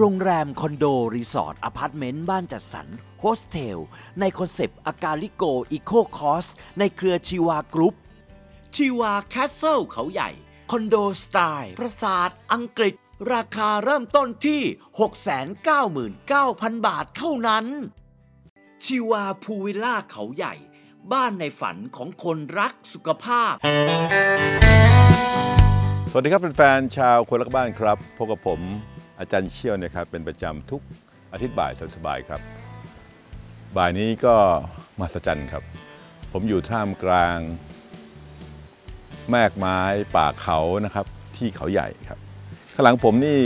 โรงแรม คอนโด รีสอร์ทอพาร์ตเมนต์ บ้านจัดสรรโฮสเทล ในคอนเซปต์อากาลิโกอีโคคอส ในเครือชีวากรุ๊ปชีวาแคสเซิลเขาใหญ่ คอนโดสไตล์ ปราสาทอังกฤษ ราคาเริ่มต้นที่ 699,000 บาทเท่านั้น ชีวาพูวิลล่าเขาใหญ่ บ้านในฝันของคนรักสุขภาพ สวัสดีครับแฟนๆชาวคนรักบ้านครับพบกับผม อาจารย์เชี่ยวนะครับเป็นประจำทุกอาทิตย์บ่ายสบายครับ บ่ายนี้ก็มาสจันครับ ผมอยู่ท่ามกลาง แมกไม้ป่าเขานะครับ ที่เขาใหญ่ครับ ข้างหลังผมนี่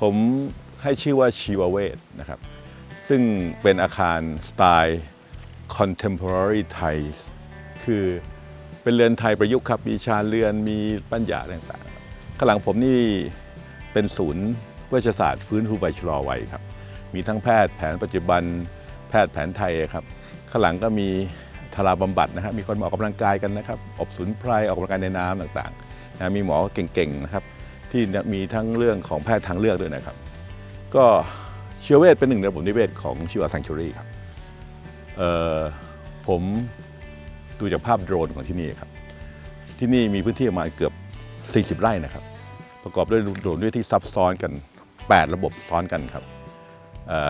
ผมให้ชื่อว่าชีวเวทนะครับ ซึ่งเป็นอาคารสไตล์ contemporary Thai คือเป็นเรือนไทยประยุกต์ครับ มีชานเรือนมีปัญญาต่างๆ ข้างหลังผมนี่ เป็นศูนย์เวชศาสตร์ฟื้นฟูใบชะลอวัยครับ มีทั้งแพทย์แผนปัจจุบัน แพทย์แผนไทยครับ ข้างหลังก็มีทาราบำบัดนะครับ มีคนมาออกกำลังกายกันนะครับ อบสุนไพรออกกำลังกายในน้ำต่างๆนะมีหมอเก่งๆนะครับ ที่มีทั้งเรื่องของแพทย์ทางเลือกด้วยนะครับ ก็เชีวเวชเป็นหนึ่งในระบบนิเวศของชีวาซังชูรีครับเอ่อผมดูจากภาพโดรนของที่นี่ครับ ที่นี่มีพื้นที่ประมาณเกือบ 40 ไร่นะครับ ประกอบด้วยโดรนด้วยที่ซับซ้อนกัน 8 ระบบซ้อนกันครับ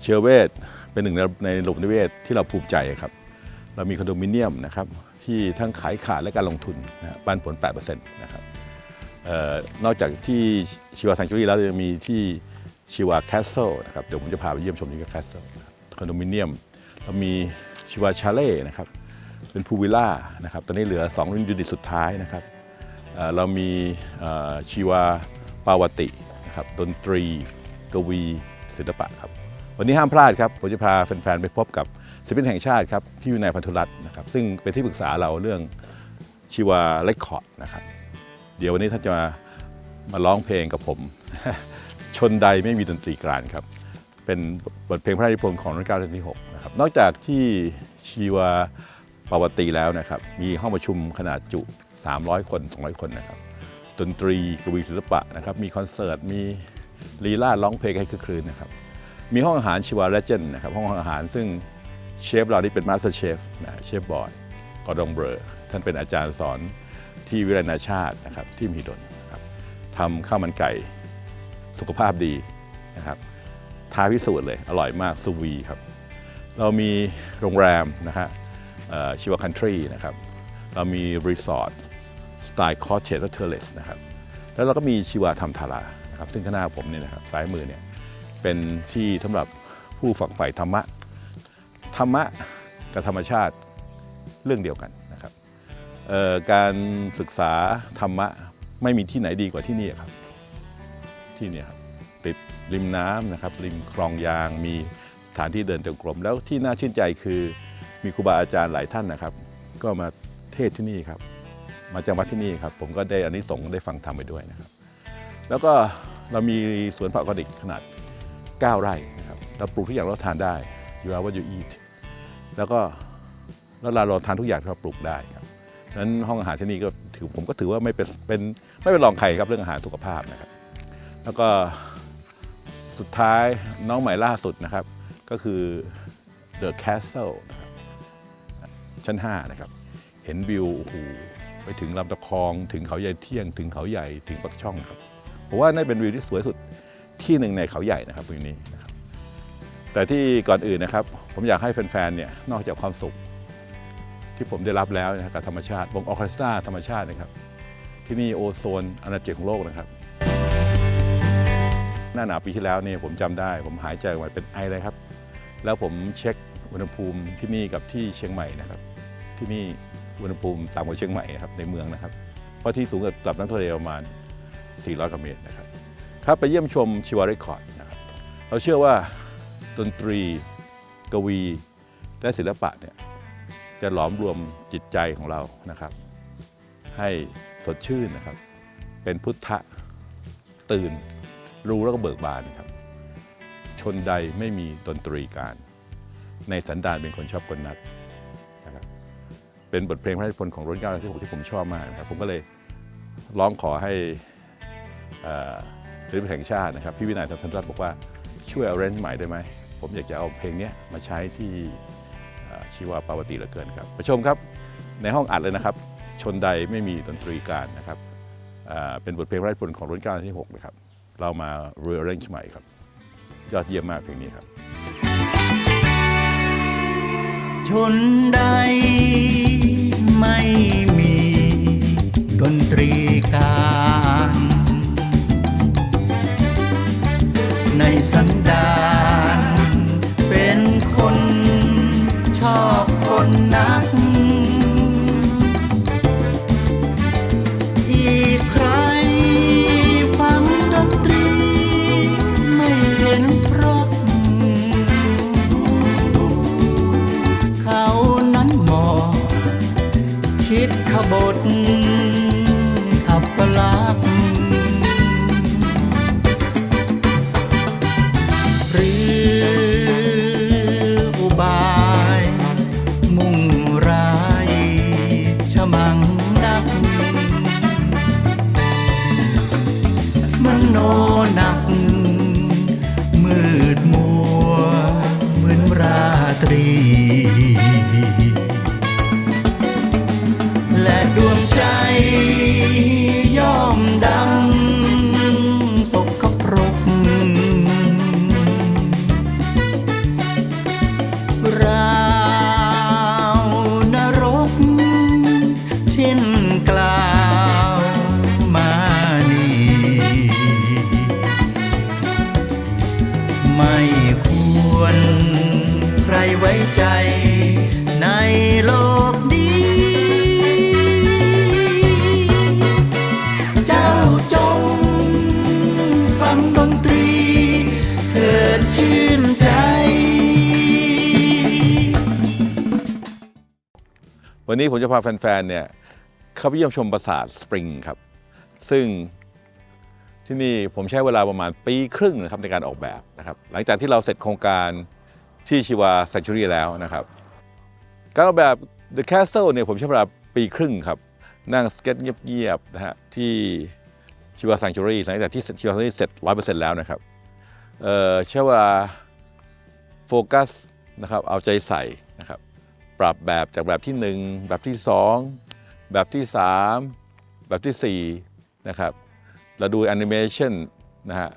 เชียวเวทเป็นหนึ่งในในระบบนิเวศที่เราภูมิใจครับ เรามีคอนโดมิเนียมนะครับที่ทั้งขายขาดและการลงทุนนะปันผล 8%นะครับออนอกจากที่ชีวาซังชูรีแล้วยังมีที่ชีวาแคสเซิลนะครับเดี๋ยวผมจะพาไปเยี่ยมชมที่แคสเซิลคอนโดมิเนียม เรามีชีวาชาเล่นะครับเป็นพูวิลล่านะครับตอนนี้เหลือ 2 ยูนิตสุดท้ายนะครับเเรามีชีวา ปาวตินะครับดนตรี กวี ศิลปะครับ วันนี้ห้ามพลาดครับผมจะพาแฟนๆไปพบกับศิลปินแห่งชาติครับพี่วินัยพันธุรัตน์นะครับซึ่งเป็นที่ปรึกษาเราเรื่องชีวาเรคคอร์ดนะครับ เดี๋ยววันนี้ท่านจะมามาร้องเพลงกับผม ชนใดไม่มีดนตรีกลางครับ เป็นบทเพลงพระราชนิพนธ์ของรัชกาลที่6นะครับนอกจากที่ชีวาปาวตีแล้วนะครับ มีห้องประชุมขนาดจุ 300 คน 200 คนนะครับ ดนตรีกวีศิลปะนะครับ มีคอนเสิร์ต มีลีลาร้องเพลงให้คึกคืนนะครับ มีห้องอาหารชีวาเลเจนนะครับ ห้องอาหารซึ่งเชฟเรานี่เป็นมาสเตอร์เชฟนะเชฟบอยกอดองเบอรอท่านเป็นอาจารย์สอนที่วิทยาลัยนาชาตินะครับที่มหิดลนครับทำข้าวมันไก่สุขภาพดีนะครับท้าพิสูจน์เลย อร่อยมากซูวีครับ เรามีโรงแรมนะฮะชีวคันทรีนะครับ เรามีรีสอร์ท ไตล์คอเชสและเทอร์เลสนะครับแล้วเราก็มีชีวาธรรมทารานะครับซึ่งข้างหน้าผมเนี่ยนะครับซ้ายมือเนี่ยเป็นที่สำหรับผู้ฝักใฝ่ธรรมะ ธรรมะกับธรรมชาติเรื่องเดียวกันนะครับการศึกษาธรรมะไม่มีที่ไหนดีกว่าที่นี่ครับที่นี่ครับติดริมน้ำนะครับริมคลองยางมีสถานที่เดินจงกรมแล้วที่น่าชื่นใจคือมีครูบาอาจารย์หลายท่านนะครับ ก็มาเทศที่นี่ครับ มาจำวัดที่นี่ครับ ผมก็ได้อันนี้สงส์ได้ฟังธรรมไปด้วยนะครับ แล้วก็เรามีสวนผักออร์แกนิกขนาด 9 ไร่นะครับเราปลูกทุกอย่างเราทานได้ you are what you eat แล้วก็แล้วเราเราทานทุกอย่างที่เราปลูกได้ครับนั้นห้องอาหารที่นี่ก็ถือผมก็ถือว่าไม่เป็นเป็นไม่เป็นรองใครครับเรื่องอาหารสุขภาพนะครับ แล้วก็สุดท้ายน้องใหม่ล่าสุดนะครับ ก็คือ The Castle นะครับชั้น 5 นะครับ เห็นวิวโอ้โห ไปถึงลำตะคอง ถึงเขาใหญ่เที่ยง ถึงเขาใหญ่ถึงปักช่องครับผมว่าน่าเป็นวิวที่สวยสุดที่หนึ่งในเขาใหญ่นะครับวิวนี้นะครับแต่ที่ก่อนอื่นนะครับ ผมอยากให้แฟนๆเนี่ยนอกจากความสุข ที่ผมได้รับแล้วนะครับกับธรรมชาติวงออเคสตราธรรมชาตินะครับ ที่นี่โอโซนอาณาจักรของโลกนะครับ หน้าหนาวปีที่แล้วเนี่ยผมจำได้ ผมหายใจออกมาเป็นไอเลยครับ แล้วผมเช็คอุณหภูมิที่นี่กับที่เชียงใหม่นะครับ ที่นี่ อุณหภูมิต่ำกว่าเชียงใหม่ครับในเมืองนะครับ เพราะที่สูงกับระดับน้ำทะเลประมาณ 400กว่าเมตรนะครับครับไปเยี่ยมชมชิวาเรคคอร์ดนะครับเราเชื่อว่าดนตรี กวี และศิลปะเนี่ยจะหลอมรวมจิตใจของเรานะครับ ให้สดชื่นนะครับ เป็นพุทธะตื่นรู้แล้วก็เบิกบานครับ ชนใดไม่มีดนตรีการ ในสันดานเป็นคนชอบกลนักนะครับ เป็นบทเพลงพระราชนิพนธ์ของรุ่นเก้าที่ผมที่ผมชอบมากนะครับผมก็เลยร้องขอให้ศิลปินแห่งชาตินะครับพี่วินัยสัมพันธ์รัตน์บอกว่าช่วยเอาเรนจ์ใหม่ได้ไหม ผมอยากจะเอาเพลงนี้มาใช้ที่เอ่อชีวาปาวตีเหลือเกินครับไปชมครับในห้องอัดเลยนะครับ ชนใดไม่มีดนตรีการนะครับเป็นบทเพลงพระราชนพนธ์ของรุ่นเก้าที่หกนะครับ เรามา rearrange ใหม่ครับ ยอดเยี่ยมมากเพลงนี้ครับ ชนใด ไม่มีดนตรีการ ในสันดา ใจ วันนี้ผมจะพาแฟนๆ เนี่ยเข้าไปเยี่ยมชมปราสาทสปริงครับ ซึ่งที่นี่ผมใช้เวลาประมาณปีครึ่งนะครับในการออกแบบนะครับ หลังจากที่เราเสร็จโครงการที่ชิวา s ซ n ช u รีแล้วนะครับ การออกแบบ The Castle เนี่ยผมใช้เวลาปีครึ่งครับ นั่งสเก็ตเงียบๆนะฮะที่ชิวา s ซ n ช u รีหลังจากที่ชิวา s ซ n ช u รีเสร็จ100%แล้วนะครับเอ่อใช้เวลา โฟกัสนะครับเอาใจใส่นะครับ ปรับแบบจากแบบที่ 1 แบบที่ 2 แบบที่ 3 แบบทีสี่4นะครับเราดูแอนิเมชันนะฮะ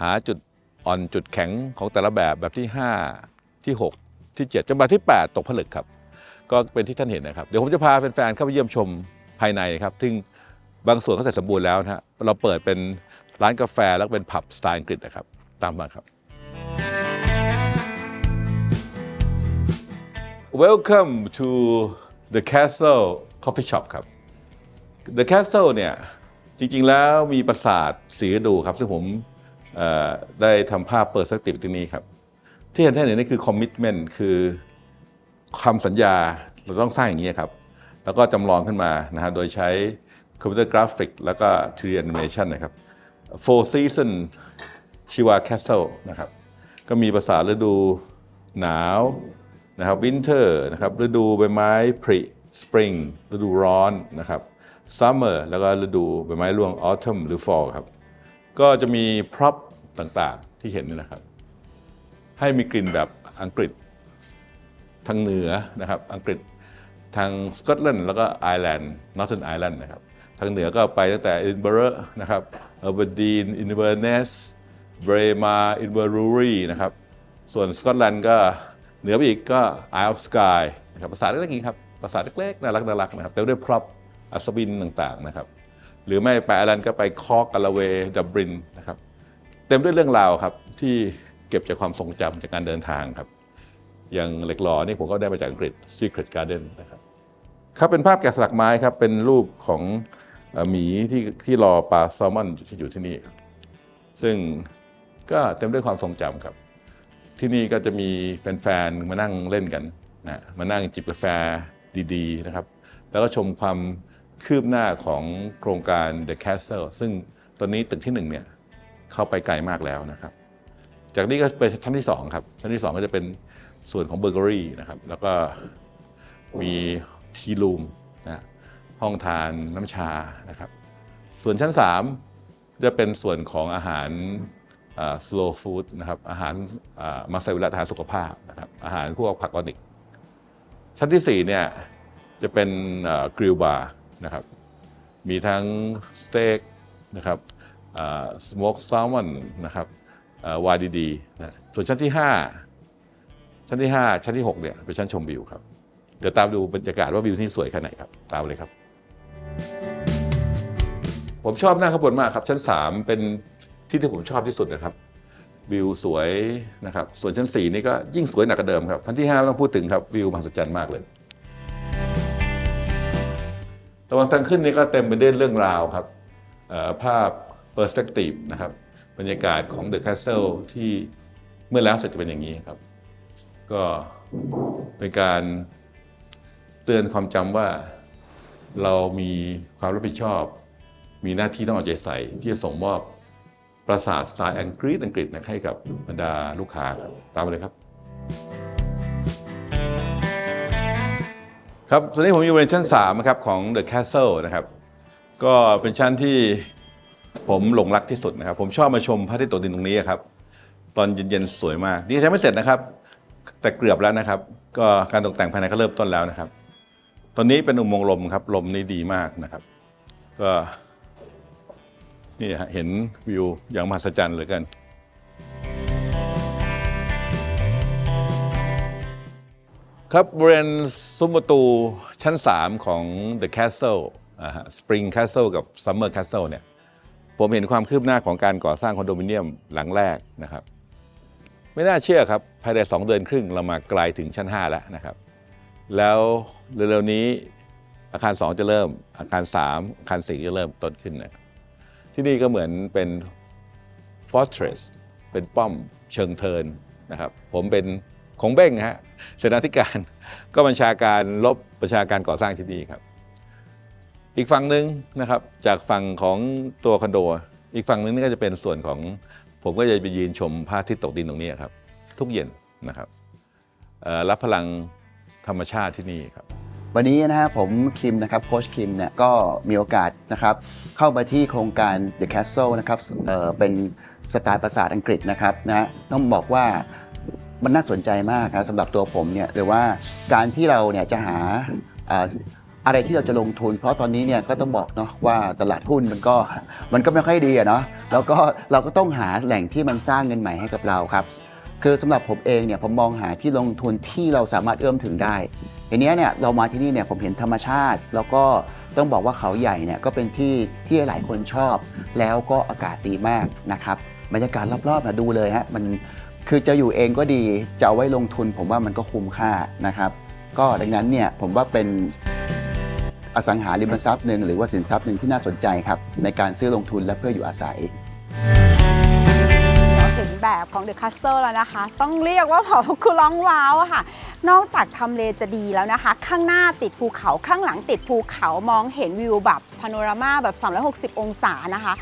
หาจุดอ่อนจุดแข็งของแต่ละแบบแบบที่ 5 ที่ 6 ที่ 7จนแบบที่ 8 ตกผลึกครับ ก็เป็นที่ท่านเห็นนะครับ เดี๋ยวผมจะพาแฟนๆเข้าไปเยี่ยมชมภายในครับซึ่งบางส่วนก็เสร็จสมบูรณ์แล้วนะฮะเราเปิดเป็นร้านกาแฟแล้วเป็นผับสไตล์อังกฤษนะครับ ตามมาครับ Welcome to the Castle Coffee Shop ครับ The Castle เนี่ยจริงๆแล้วมีปราสาทสีดูครับ ซึ่งผมได้ทำภาพเปิดสักติดที่นี่ครับ ที่เห็นท่านเห็นนี่คือ commitment คือคำสัญญาเราต้องสร้างอย่างนี้ครับ แล้วก็จำลองขึ้นมานะฮะโดยใช้คอมพิวเตอร์กราฟิก แล้วก็ 3D animation นะครับ Four Season ชิวา Castle นะครับ ก็มีปราสาทฤดูหนาว นะครับวินเทอร์นะครับฤดูใบไม้ผลิสปริงฤดูร้อนนะครับซัมเมอร์แล้วก็ฤดูใบไม้ร่วงออท m มหรือฟอลครับก็จะมีพร็อพต่างๆที่เห็นนี่นะครับ ให้มีกลิ่นแบบอังกฤษทางเหนือนะครับ อังกฤษทางสกอตแลนด์แล้วก็ไอร์แลนด์นอร์ทเทิร์นไอร์แลนด์นะครับ ทางเหนือก็ไปตั้งแต่อินเบอร์นะครับเอเบอร์ดีนอินเบอร์เนสเบรมาอินเบอร์รูรีนะครับ ส่วนสกอตแลนด์ก็ เหนือไปอีกก็ Eye of Sky นะครับภาษาเล็กๆอย่างนี้ครับภาษาเล็กๆน่ารักน่ารักนะครับเต็มด้วยพร็อพอัศวินต่างๆนะครับ หรือไม่ไปไอร์แลนด์ก็ไปคอกกาลาเวดับรินนะครับ เต็มด้วยเรื่องราวครับที่เก็บจากความทรงจำจากการเดินทางครับ อย่างเหล็กหล่อนี่ผมก็ได้มาจากอังกฤษ Secret Garden นะครับครับเป็นภาพแกะสลักไม้ครับเป็นรูปของหมีที่ที่รอปลาแซลมอนที่อยู่ที่นี่ ซึ่งก็เต็มด้วยความทรงจำครับ ที่นี่ก็จะมีแฟนๆมานั่งเล่นกันนะมานั่งจิบกาแฟดีๆนะครับ แล้วก็ชมความคืบหน้าของโครงการ The Castle ซึ่งตอนนี้ตึกที่หนึ่งเนี่ยเข้าไปไกลมากแล้วนะครับ จากนี้ก็ไปชั้นที่สองครับ ชั้นที่สองก็จะเป็นส่วนของเบเกอรี่นะครับ แล้วก็มีทีรูมนะห้องทานน้ำชานะครับ ส่วนชั้นสามจะเป็นส่วนของอาหาร slow food นะครับอาหารมาใส่เวลาอาหารสุขภาพนะครับอาหารพวกผักออร์แกนิก ชั้นที่สี่เนี่ยจะเป็นกริลบาร์นะครับมีทั้งสเต็กนะครับสโมกแซลมอนนะครับอ่อวายดีๆนะส่วนชั้นที่ 5 ชั้นที่ 5 ชั้นที่ 6 เนี่ยเป็นชั้นชมวิวครับ เดี๋ยวตามดูบรรยากาศว่าวิวที่นี่สวยแค่ไหนครับ ตามเลยครับ ผมชอบนั่งข้างบนมากครับ ชั้น 3 เป็น ที่ที่ผมชอบที่สุดนะครับ วิวสวยนะครับส่วนชั้น 4 นี่ก็ยิ่งสวยหนักกว่าเดิมครับชั้นที่5ไม่ต้องพูดถึงครับวิวมหัศจรรย์มากเลยระหว่างทางขึ้นนี่ก็เต็มไปด้วยเรื่องราวครับภาพ perspective นะครับบรรยากาศของ The Castle ที่เมื่อแล้วเสร็จจะเป็นอย่างนี้ครับ ก็เป็นการเตือนความจำว่าเรามีความรับผิดชอบ มีหน้าที่ต้องเอาใจใส่ที่จะส่งมอบ ปราสาทสไตล์อังกฤษอังกฤษนะให้กับบรรดาลูกค้าครับตามมาเลยครับ ครับตอนนี้ผมอยู่บนชั้น3นะครับของ The Castle นะครับ ก็เป็นชั้นที่ผมหลงรักที่สุดนะครับ ผมชอบมาชมพระอาทิตย์ตกดินตรงนี้ครับ ตอนเย็นๆสวยมากนี่ยังไม่เสร็จนะครับ แต่เกือบแล้วนะครับ ก็การตกแต่งภายในก็เริ่มต้นแล้วนะครับ ตอนนี้เป็นอุโมงค์ลมครับ ลมนี่ดีมากนะครับ ก็ นี่ฮะเห็นวิวอย่างมหัศจรรย์เหลือเกินครับบริเวณซุ้มประตูชั้น 3 ของ The Castle อ่าฮะ Spring Castle กับ Summer Castle เนี่ยผมเห็นความคืบหน้าของการก่อสร้างคอนโดมิเนียมหลังแรกนะครับ ไม่น่าเชื่อครับ ภายใน 2 เดือนครึ่งเรามาไกลถึงชั้น 5 แล้วนะครับ แล้วเร็วๆนี้อาคาร 2 จะเริ่ม อาคาร 3 อาคาร 4 จะเริ่มต้นขึ้นนะครับ ที่นี่ก็เหมือนเป็น fortress เป็นป้อมเชิงเทินนะครับ ผมเป็นของเบ้งฮะเสนาธิการก็บัญชาการลบประชาการก่อสร้างที่นี่ครับ อีกฝั่งหนึ่งนะครับจากฝั่งของตัวคอนโด อีกฝั่งหนึ่งนี่ก็จะเป็นส่วนของผมก็จะไปยืนชมพระอาทิตย์ตกดินตรงนี้ครับ ทุกเย็นนะครับรับพลังธรรมชาติที่นี่ครับ วันนี้นะครับผมคิมนะครับโค้ชคิมเนี่ยก็มีโอกาสนะครับเข้ามาที่โครงการ The Castle นะครับเอ่อเป็นสไตล์ปราสาทอังกฤษนะครับนะต้องบอกว่ามันน่าสนใจมากครับสำหรับตัวผมเนี่ยหรือว่าการที่เราเนี่ยจะหาอะไรที่เราจะลงทุน เพราะตอนนี้เนี่ยก็ต้องบอกเนาะว่าตลาดหุ้นมันก็มันก็ไม่ค่อยดีอะเนาะแล้วก็เราก็ต้องหาแหล่งที่มันสร้างเงินใหม่ให้กับเราครับ คือสำหรับผมเองเนี่ยผมมองหาที่ลงทุนที่เราสามารถเอื้อมถึงได้ทีเนี้ยเนี่ยเรามาที่นี่เนี่ยผมเห็นธรรมชาติ แล้วก็ต้องบอกว่าเขาใหญ่เนี่ยก็เป็นที่ที่หลายคนชอบ แล้วก็อากาศดีมากนะครับบรรยากาศรอบๆนะดูเลยฮะมันคือจะอยู่เองก็ดีจะเอาไว้ลงทุน ผมว่ามันก็คุ้มค่านะครับ ก็ดังนั้นเนี่ยผมว่าเป็นอสังหาริมทรัพย์หนึ่งหรือว่าสินทรัพย์หนึ่งที่น่าสนใจครับในการซื้อลงทุนและเพื่ออยู่อาศัย แบบของ The Castle แล้วนะคะ ต้องเรียกว่าเผาคือร้องว้าวค่ะ นอกจากทำเลจะดีแล้วนะคะ ข้างหน้าติดภูเขาข้างหลังติดภูเขามองเห็นวิวแบบพาโนรามาแบบ 360 องศานะคะ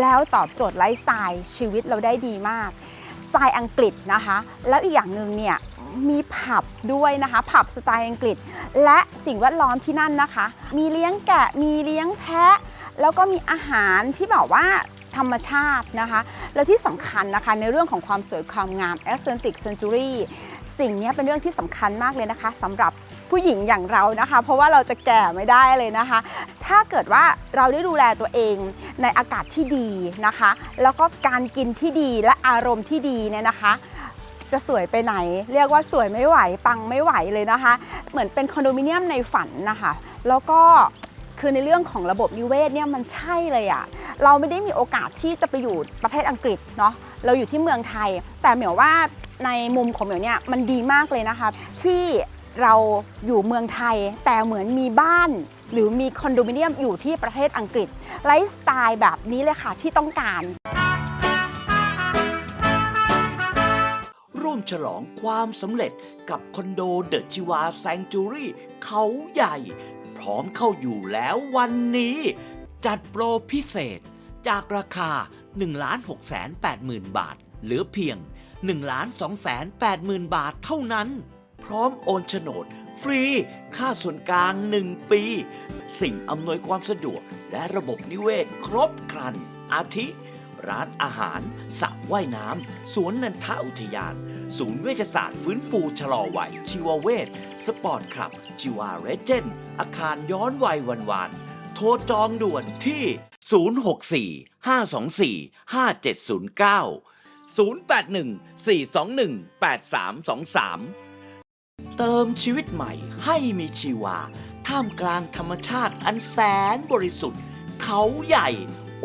แล้วตอบโจทย์ไลฟ์สไตล์ชีวิตเราได้ดีมากสไตล์อังกฤษนะคะ แล้วอีกอย่างหนึ่งเนี่ยมีผับด้วยนะคะ ผับสไตล์อังกฤษ และสิ่งแวดล้อมที่นั่นนะคะ มีเลี้ยงแกะมีเลี้ยงแพะ แล้วก็มีอาหารที่แบบว่า ธรรมชาตินะคะ และที่สำคัญนะคะในเรื่องของความสวยความงาม Aesthetic Century สิ่งนี้เป็นเรื่องที่สำคัญมากเลยนะคะสำหรับผู้หญิงอย่างเรานะคะ เพราะว่าเราจะแก่ไม่ได้เลยนะคะ ถ้าเกิดว่าเราได้ดูแลตัวเองในอากาศที่ดีนะคะ แล้วก็การกินที่ดีและอารมณ์ที่ดีเนี่ยนะคะจะสวยไปไหน เรียกว่าสวยไม่ไหวปังไม่ไหวเลยนะคะ เหมือนเป็นคอนโดมิเนียมในฝันนะคะ แล้วก็ คือในเรื่องของระบบนิเวศเนี่ยมันใช่เลยอะเราไม่ได้มีโอกาสที่จะไปอยู่ประเทศอังกฤษเนาะเราอยู่ที่เมืองไทย แต่เหมียวว่าในมุมของเหมียวเนี่ยมันดีมากเลยนะคะที่เราอยู่เมืองไทย แต่เหมือนมีบ้านหรือมีคอนโดมิเนียมอยู่ที่ประเทศอังกฤษไลฟ์สไตล์แบบนี้เลยค่ะที่ต้องการ ร่วมฉลองความสำเร็จกับคอนโดเดอะชิวาแซงจูรี่เขาใหญ่ พร้อมเข้าอยู่แล้ววันนี้ จัดโปรพิเศษจากราคา 1 6 8 0 0 0 0 บาท เหลือเพียง 1 2 8 0 0 0 0 บาทเท่านั้น พร้อมโอนโฉนด ฟรี ค่าส่วนกลาง 1 ปี สิ่งอำนวยความสะดวกและระบบนิเวศครบครัน อาทิ ร้านอาหารสระว่ายน้ำ สวนนันทอุทยาน ศูนย์เวชศาสตร์ฟื้นฟูชะลอวัย ชีวเวชสปอร์ตคลับ ชีวาเรเจน อาคารย้อนวัยวันวาน โทรจองด่วนที่ 064 524 5709 081 421 8323 เติมชีวิตใหม่ให้มีชีวา ท่ามกลางธรรมชาติอันแสนบริสุทธิ์ เขาใหญ่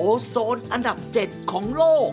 โอโซนอันดับ 7 ของโลก